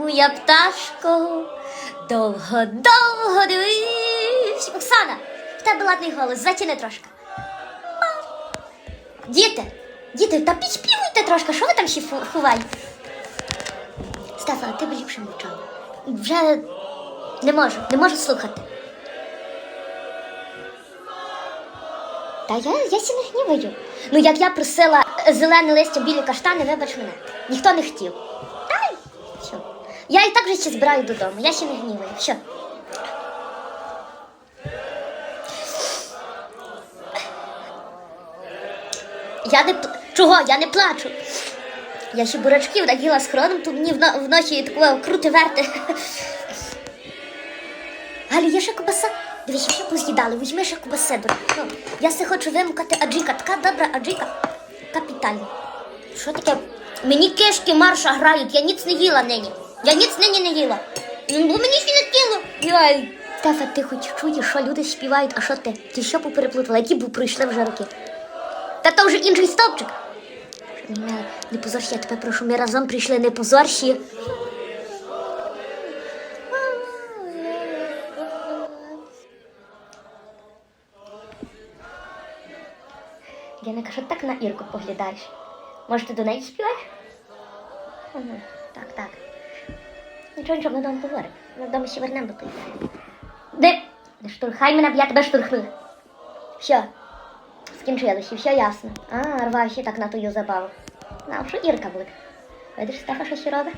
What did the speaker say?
моя пташко, довго, довго дивись. Оксана, в тебе ладний голос, затяни трошки. Діти, діти, та підспівуйте трошки, що ви там ще ховаєте? Стефа, ти б ліпше мовчала. Вже не можу, не можу слухати. Та я, я сі не гніваю. Ну, як я просила е, зелене листя білі каштани, вибач мене. Ніхто не хотів. Та й. Я і так вже ще збираю додому, я ще не гніваю. Все. Я не чого? Я не плачу. Я ще бурачків наїла з хроном, то мені вночі такого крути верти. Галю, є ще кубаса. Дивись, ще поз'їдали, візьми ще кубаси. Ну, я се хочу вимкати аджика. Така добра аджика. Капітально. Що таке? Мені кишки марша грають, я ніц не їла нині. Я ніц нині не їла. Бо мені ще не тіло. Яй. Ти хоч чуєш, що люди співають, а що ти? Ти що попереплутала? Які б пройшли вже роки? Та то вже інший стовпчик. Не, не я тебе прошу, ми разом прийшли, не позорщи. Яника, що так на Ірку поглядаєш? Може, ти до неї співаєш? Так, так. Нічого, нічого, ми вдома поговоримо. Ми вдома ще вернемо до тої. Де? Не штурхай мене, б я тебе штурхну. Все. Скінчилося, все ясно. А, рвався так на тую забаву. Знав, що Ірка буде. Видиш, Стефа, що ще робить?